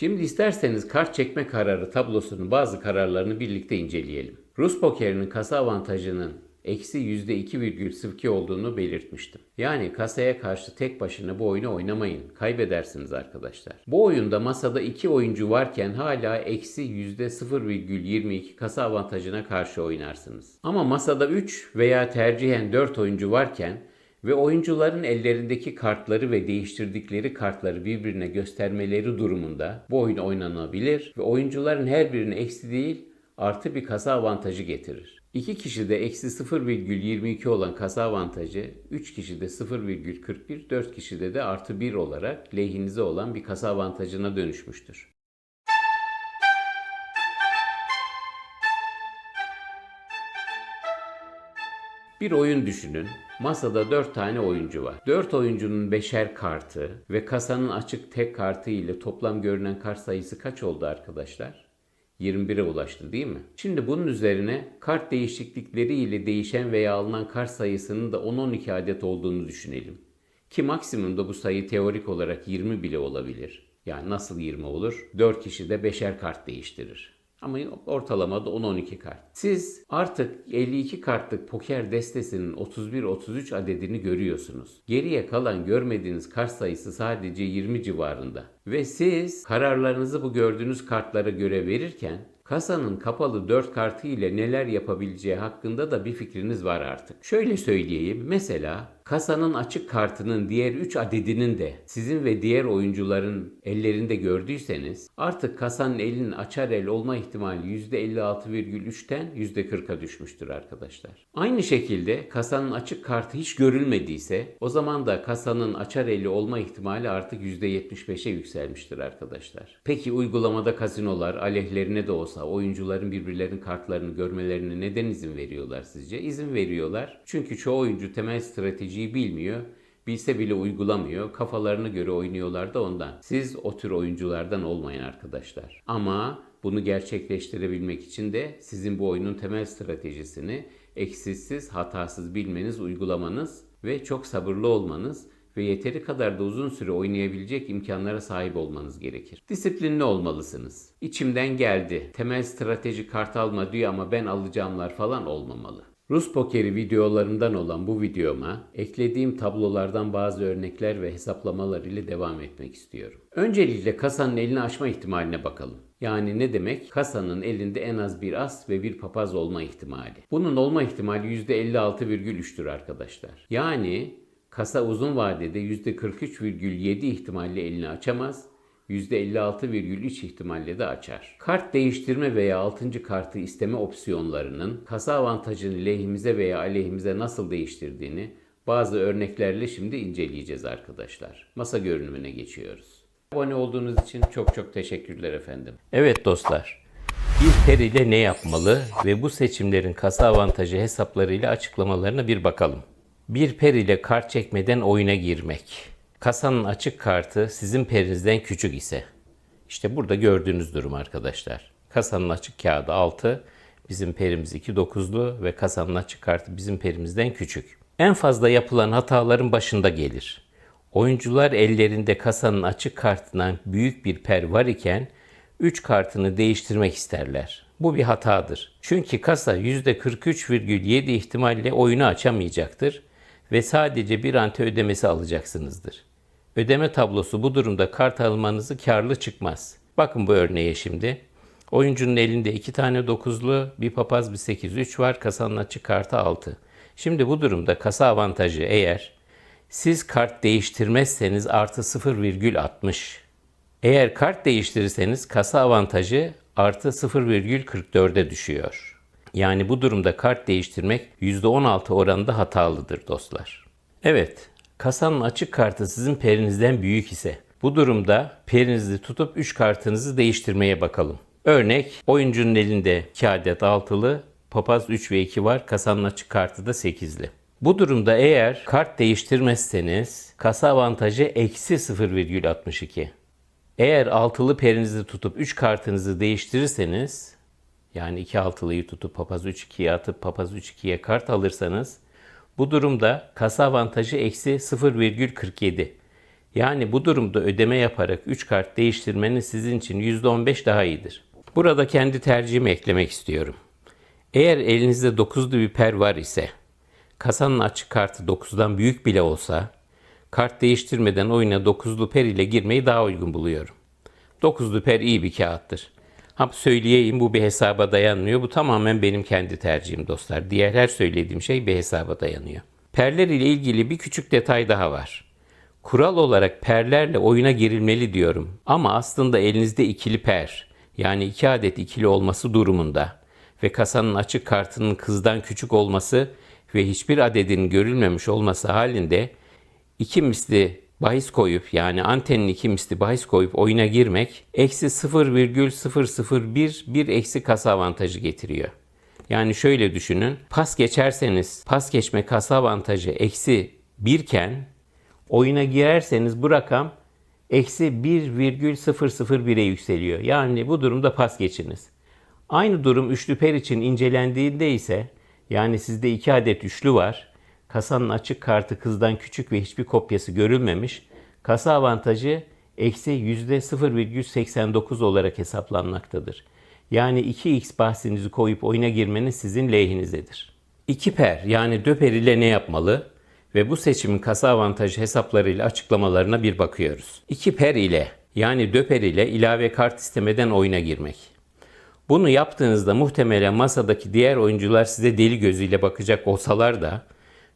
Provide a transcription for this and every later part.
Şimdi isterseniz kart çekme kararı tablosunun bazı kararlarını birlikte inceleyelim. Rus pokerinin kasa avantajının eksi %2,02 olduğunu belirtmiştim. Yani kasaya karşı tek başına bu oyunu oynamayın. Kaybedersiniz arkadaşlar. Bu oyunda masada iki oyuncu varken hala eksi %0,22 kasa avantajına karşı oynarsınız. Ama masada 3 veya tercihen 4 oyuncu varken ve oyuncuların ellerindeki kartları ve değiştirdikleri kartları birbirine göstermeleri durumunda bu oyun oynanabilir ve oyuncuların her birine eksi değil artı bir kasa avantajı getirir. 2 kişide eksi 0,22 olan kasa avantajı 3 kişide 0,41, 4 kişide de artı 1 olarak lehinize olan bir kasa avantajına dönüşmüştür. Bir oyun düşünün. Masada 4 tane oyuncu var. 4 oyuncunun beşer kartı ve kasanın açık tek kartı ile toplam görünen kart sayısı kaç oldu arkadaşlar? 21'e ulaştı değil mi? Şimdi bunun üzerine kart değişiklikleri ile değişen veya alınan kart sayısının da 10-12 adet olduğunu düşünelim. Ki maksimumda bu sayı teorik olarak 20 bile olabilir. Yani nasıl 20 olur? 4 kişi de beşer kart değiştirir. Ama ortalamada 10-12 kart. Siz artık 52 kartlık poker destesinin 31-33 adedini görüyorsunuz. Geriye kalan görmediğiniz kart sayısı sadece 20 civarında. Ve siz kararlarınızı bu gördüğünüz kartlara göre verirken kasanın kapalı 4 kartı ile neler yapabileceği hakkında da bir fikriniz var artık. Şöyle söyleyeyim. Mesela kasanın açık kartının diğer 3 adedinin de sizin ve diğer oyuncuların ellerinde gördüyseniz artık kasanın elinin açar el olma ihtimali %56,3'ten %40'a düşmüştür arkadaşlar. Aynı şekilde kasanın açık kartı hiç görülmediyse o zaman da kasanın açar eli olma ihtimali artık %75'e yükselmiştir arkadaşlar. Peki uygulamada kazinolar aleyhlerine de olsa oyuncuların birbirlerinin kartlarını görmelerine neden izin veriyorlar sizce? İzin veriyorlar. Çünkü çoğu oyuncu temel stratejiyi bilmiyor. Bilse bile uygulamıyor. Kafalarına göre oynuyorlar da ondan. Siz o tür oyunculardan olmayın arkadaşlar. Ama bunu gerçekleştirebilmek için de sizin bu oyunun temel stratejisini eksiksiz, hatasız bilmeniz, uygulamanız ve çok sabırlı olmanız ve yeteri kadar da uzun süre oynayabilecek imkanlara sahip olmanız gerekir. Disiplinli olmalısınız. İçimden geldi. Temel strateji kart alma diyor ama ben alacağımlar falan olmamalı. Rus pokeri videolarından olan bu videoma eklediğim tablolardan bazı örnekler ve hesaplamalar ile devam etmek istiyorum. Öncelikle kasanın elini açma ihtimaline bakalım. Yani ne demek? Kasanın elinde en az bir as ve bir papaz olma ihtimali. Bunun olma ihtimali %56,3'tür arkadaşlar. Yani kasa uzun vadede %43,7 ihtimalle elini açamaz %56,3 ihtimalle de açar. Kart değiştirme veya 6. kartı isteme opsiyonlarının kasa avantajını lehimize veya aleyhimize nasıl değiştirdiğini bazı örneklerle şimdi inceleyeceğiz arkadaşlar. Masa görünümüne geçiyoruz. Abone olduğunuz için çok çok teşekkürler efendim. Evet dostlar. Bir per ile ne yapmalı ve bu seçimlerin kasa avantajı hesaplarıyla açıklamalarına bir bakalım. Bir per ile kart çekmeden oyuna girmek. Kasanın açık kartı sizin perinizden küçük ise. işte burada gördüğünüz durum arkadaşlar. Kasanın açık kağıdı 6, bizim perimiz 2 dokuzlu ve kasanın açık kartı bizim perimizden küçük. En fazla yapılan hataların başında gelir. Oyuncular ellerinde kasanın açık kartından büyük bir per var iken 3 kartını değiştirmek isterler. Bu bir hatadır. Çünkü kasa %43,7 ihtimalle oyunu açamayacaktır ve sadece bir ante ödemesi alacaksınızdır. Ödeme tablosu bu durumda kart almanızı karlı çıkmaz. Bakın bu örneğe şimdi. Oyuncunun elinde iki tane dokuzlu, bir papaz bir 8-3 var. Kasanın açık kartı 6. Şimdi bu durumda kasa avantajı eğer siz kart değiştirmezseniz artı 0,60. Eğer kart değiştirirseniz kasa avantajı artı 0,44'e düşüyor. Yani bu durumda kart değiştirmek %16 oranında hatalıdır dostlar. Evet, kasanın açık kartı sizin perinizden büyük ise bu durumda perinizi tutup 3 kartınızı değiştirmeye bakalım. Örnek oyuncunun elinde 2 adet altılı, papaz 3 ve 2 var, kasanın açık kartı da 8'li. Bu durumda eğer kart değiştirmezseniz kasa avantajı eksi 0,62. Eğer altılı perinizi tutup 3 kartınızı değiştirirseniz yani 2 altılıyı tutup papaz 3-2'ye atıp papaz 3-2'ye kart alırsanız bu durumda kasa avantajı eksi 0,47. Yani bu durumda ödeme yaparak 3 kart değiştirmeniz sizin için %15 daha iyidir. Burada kendi tercihimi eklemek istiyorum. Eğer elinizde 9'lu bir per var ise, kasanın açık kartı 9'dan büyük bile olsa, kart değiştirmeden oyuna 9'lu per ile girmeyi daha uygun buluyorum. 9'lu per iyi bir kağıttır. Ha söyleyeyim bu bir hesaba dayanmıyor. Bu tamamen benim kendi tercihim dostlar. Diğer her söylediğim şey bir hesaba dayanıyor. Perler ile ilgili bir küçük detay daha var. Kural olarak perlerle oyuna girilmeli diyorum. Ama aslında elinizde ikili per, yani iki adet ikili olması durumunda ve kasanın açık kartının kızdan küçük olması ve hiçbir adedin görülmemiş olması halinde iki misli bahis koyup yani antenin iki misli bahis koyup oyuna girmek eksi 0,001 bir eksi kasa avantajı getiriyor. Yani şöyle düşünün pas geçerseniz pas geçme kasa avantajı eksi 1 iken oyuna girerseniz bu rakam eksi 1,001'e yükseliyor. Yani bu durumda pas geçiniz. Aynı durum üçlü per için incelendiğinde ise yani sizde iki adet üçlü var. Kasanın açık kartı kızdan küçük ve hiçbir kopyası görülmemiş. Kasa avantajı eksi %0,89 olarak hesaplanmaktadır. Yani 2x bahsinizi koyup oyuna girmeniz sizin lehinizedir. 2 per yani döper ile ne yapmalı? Ve bu seçimin kasa avantajı hesaplarıyla açıklamalarına bir bakıyoruz. 2 per ile yani döper ile ilave kart istemeden oyuna girmek. Bunu yaptığınızda muhtemelen masadaki diğer oyuncular size deli gözüyle bakacak olsalar da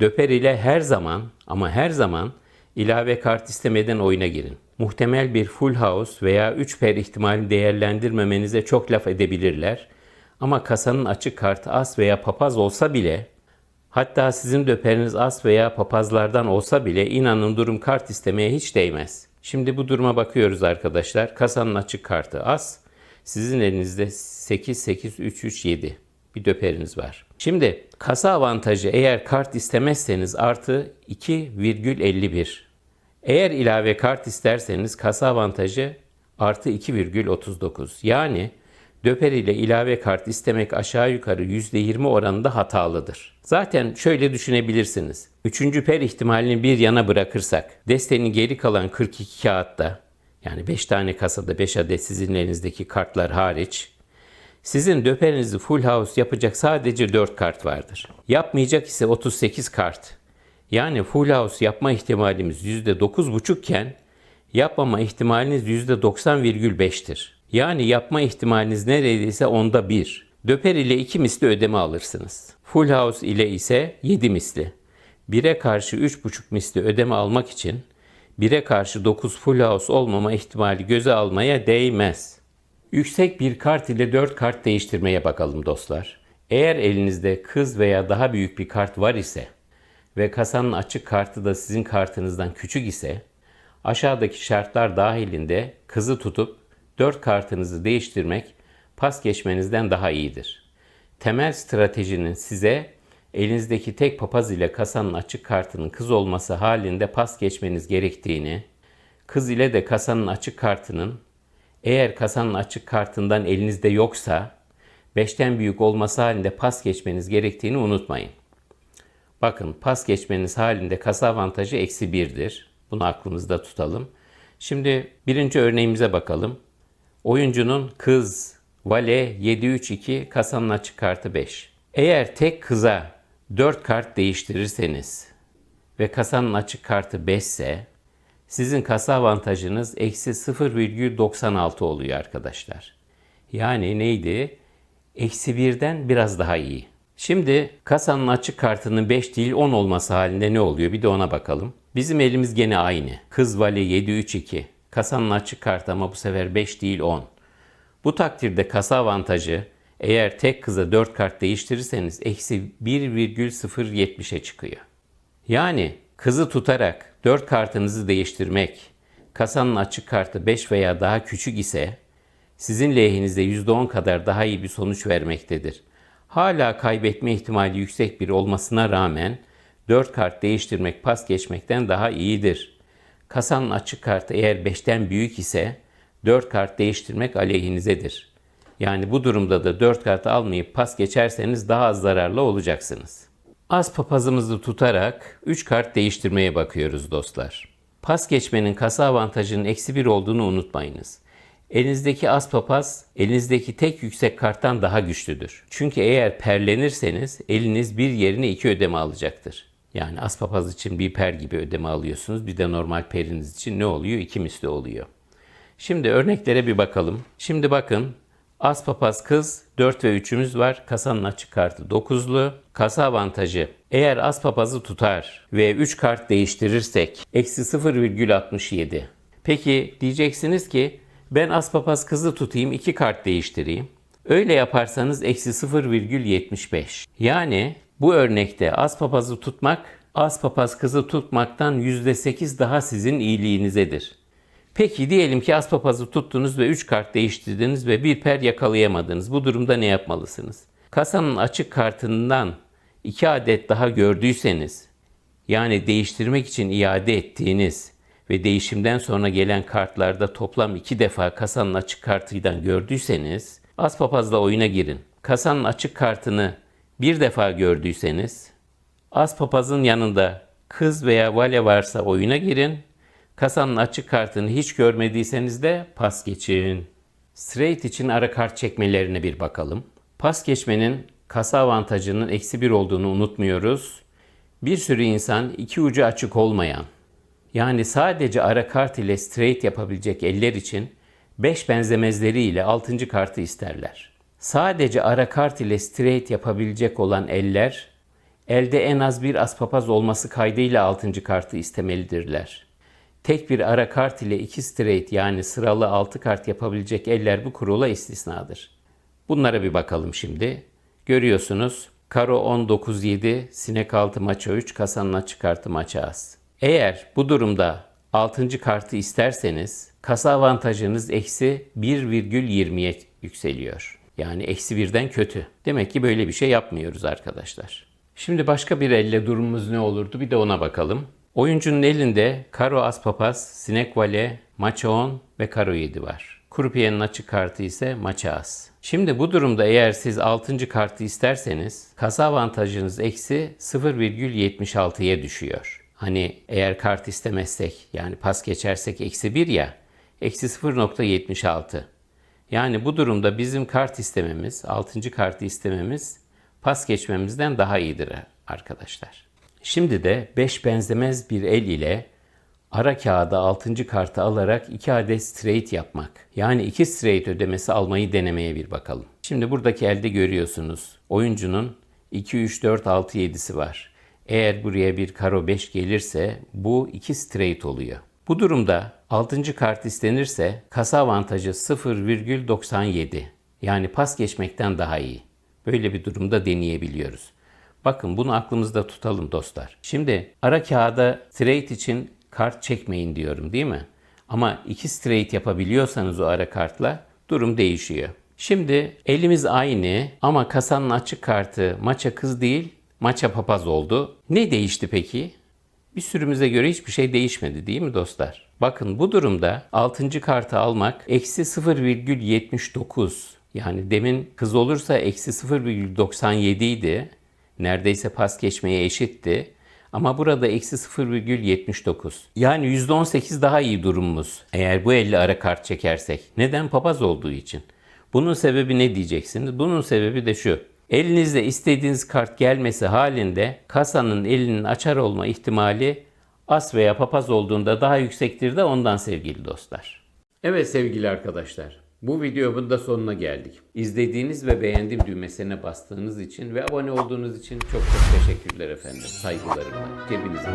döper ile her zaman ama her zaman ilave kart istemeden oyuna girin. Muhtemel bir full house veya 3 per ihtimali değerlendirmemenize çok laf edebilirler. Ama kasanın açık kartı as veya papaz olsa bile hatta sizin döperiniz as veya papazlardan olsa bile inanın durum kart istemeye hiç değmez. Şimdi bu duruma bakıyoruz arkadaşlar. Kasanın açık kartı as. Sizin elinizde 8, 8, 3, 3, 7 bir döperiniz var. Şimdi kasa avantajı eğer kart istemezseniz artı 2,51. Eğer ilave kart isterseniz kasa avantajı artı 2,39. Yani döper ile ilave kart istemek aşağı yukarı %20 oranında hatalıdır. Zaten şöyle düşünebilirsiniz. Üçüncü per ihtimalini bir yana bırakırsak destenin geri kalan 42 kağıtta yani 5 tane kasada 5 adet sizin elinizdeki kartlar hariç sizin döperinizi full house yapacak sadece 4 kart vardır. Yapmayacak ise 38 kart. Yani full house yapma ihtimalimiz %9,5 iken yapmama ihtimaliniz %90,5'tir. Yani yapma ihtimaliniz neredeyse onda 1. Döper ile 2 misli ödeme alırsınız. Full house ile ise 7 misli. 1'e karşı 3,5 misli ödeme almak için 1'e karşı 9 full house olmama ihtimali göze almaya değmez. Yüksek bir kart ile 4 kart değiştirmeye bakalım dostlar. Eğer elinizde kız veya daha büyük bir kart var ise ve kasanın açık kartı da sizin kartınızdan küçük ise aşağıdaki şartlar dahilinde kızı tutup 4 kartınızı değiştirmek pas geçmenizden daha iyidir. Temel stratejinin size elinizdeki tek papaz ile kasanın açık kartının kız olması halinde pas geçmeniz gerektiğini, kız ile de kasanın açık kartının eğer kasanın açık kartından elinizde yoksa 5'ten büyük olması halinde pas geçmeniz gerektiğini unutmayın. Bakın pas geçmeniz halinde kasa avantajı eksi 1'dir. Bunu aklımızda tutalım. Şimdi birinci örneğimize bakalım. Oyuncunun kız, vale 7-3-2, kasanın açık kartı 5. Eğer tek kıza 4 kart değiştirirseniz ve kasanın açık kartı 5 ise sizin kasa avantajınız eksi 0,96 oluyor arkadaşlar. Yani neydi? Eksi 1'den biraz daha iyi. Şimdi kasanın açık kartının 5 değil 10 olması halinde ne oluyor? Bir de ona bakalım. Bizim elimiz gene aynı. Kız vale 7-3-2. Kasanın açık kartı ama bu sefer 5 değil 10. Bu takdirde kasa avantajı eğer tek kıza 4 kart değiştirirseniz eksi 1,070'e çıkıyor. Yani kızı tutarak 4 kartınızı değiştirmek, kasanın açık kartı 5 veya daha küçük ise sizin lehinizde %10 kadar daha iyi bir sonuç vermektedir. Hala kaybetme ihtimali yüksek bir olmasına rağmen 4 kart değiştirmek pas geçmekten daha iyidir. Kasanın açık kartı eğer 5'ten büyük ise 4 kart değiştirmek aleyhinizedir. Yani bu durumda da 4 kart almayıp pas geçerseniz daha az zararlı olacaksınız. Az papazımızı tutarak 3 kart değiştirmeye bakıyoruz dostlar. Pas geçmenin kasa avantajının eksi 1 olduğunu unutmayınız. Elinizdeki az papaz, elinizdeki tek yüksek karttan daha güçlüdür. Çünkü eğer perlenirseniz eliniz bir yerine iki ödeme alacaktır. Yani az papaz için bir per gibi ödeme alıyorsunuz. Bir de normal periniz için ne oluyor? İki misli oluyor. Şimdi örneklere bir bakalım. Şimdi bakın az papaz kız 4 ve 3'ümüz var. Kasanın açık kartı 9'lu. Kasa avantajı eğer az papazı tutar ve 3 kart değiştirirsek eksi 0,67. Peki diyeceksiniz ki ben az papaz kızı tutayım 2 kart değiştireyim. Öyle yaparsanız eksi 0,75. Yani bu örnekte az papazı tutmak az papaz kızı tutmaktan %8 daha sizin iyiliğinizedir. Peki diyelim ki az papazı tuttunuz ve 3 kart değiştirdiniz ve bir per yakalayamadınız. Bu durumda ne yapmalısınız? Kasanın açık kartından 2 adet daha gördüyseniz, yani değiştirmek için iade ettiğiniz ve değişimden sonra gelen kartlarda toplam 2 defa kasanın açık kartıyla gördüyseniz, az papazla oyuna girin. Kasanın açık kartını bir defa gördüyseniz, az papazın yanında kız veya vale varsa oyuna girin. Kasanın açık kartını hiç görmediyseniz de pas geçin. Straight için ara kart çekmelerine bir bakalım. Pas geçmenin kasa avantajının eksi bir olduğunu unutmuyoruz. Bir sürü insan iki ucu açık olmayan, yani sadece ara kart ile straight yapabilecek eller için 5 benzemezleri ile 6. kartı isterler. Sadece ara kart ile straight yapabilecek olan eller, elde en az bir aspapaz olması kaydıyla 6. kartı istemelidirler. Tek bir ara kart ile iki straight yani sıralı 6 kart yapabilecek eller bu kurula istisnadır. Bunlara bir bakalım şimdi. Görüyorsunuz karo 19-7, sinek 6 maça 3, kasanın açık kartı maça az. Eğer bu durumda 6. kartı isterseniz kasa avantajınız eksi 1,20'ye yükseliyor. Yani eksi birden kötü. Demek ki böyle bir şey yapmıyoruz arkadaşlar. Şimdi başka bir elle durumumuz ne olurdu bir de ona bakalım. Oyuncunun elinde karo as papaz, sinek vale, maça 10 ve karo 7 var. Krupiyenin açık kartı ise maça as. Şimdi bu durumda eğer siz 6. kartı isterseniz kasa avantajınız eksi 0,76'ya düşüyor. Hani eğer kart istemezsek yani pas geçersek eksi 1 ya eksi 0.76. Yani bu durumda bizim kart istememiz, 6. kartı istememiz pas geçmemizden daha iyidir arkadaşlar. Şimdi de 5 benzemez bir el ile ara kağıda 6. kartı alarak 2 adet straight yapmak. Yani 2 straight ödemesi almayı denemeye bir bakalım. Şimdi buradaki elde görüyorsunuz. Oyuncunun 2, 3, 4, 6, 7'si var. Eğer buraya bir karo 5 gelirse bu 2 straight oluyor. Bu durumda 6. kart istenirse kasa avantajı 0,97. Yani pas geçmekten daha iyi. Böyle bir durumda deneyebiliyoruz. Bakın bunu aklımızda tutalım dostlar. Şimdi ara kağıda straight için kart çekmeyin diyorum değil mi? Ama iki straight yapabiliyorsanız o ara kartla durum değişiyor. Şimdi elimiz aynı ama kasanın açık kartı maça kız değil maça papaz oldu. Ne değişti peki? Bir sürümüze göre hiçbir şey değişmedi değil mi dostlar? Bakın bu durumda 6. kartı almak eksi 0,79 yani demin kız olursa eksi 0,97 idi. Neredeyse pas geçmeye eşitti. Ama burada eksi 0,79. Yani %18 daha iyi durumumuz. Eğer bu 50 ara kart çekersek. Neden? Papaz olduğu için. Bunun sebebi ne diyeceksiniz? Bunun sebebi de şu. Elinizde istediğiniz kart gelmesi halinde kasanın elinin açar olma ihtimali as veya papaz olduğunda daha yüksektir de ondan sevgili dostlar. Evet sevgili arkadaşlar. Bu videomun da sonuna geldik. İzlediğiniz ve beğendim düğmesine bastığınız için ve abone olduğunuz için çok çok teşekkürler efendim. Saygılarımla. Cebinizin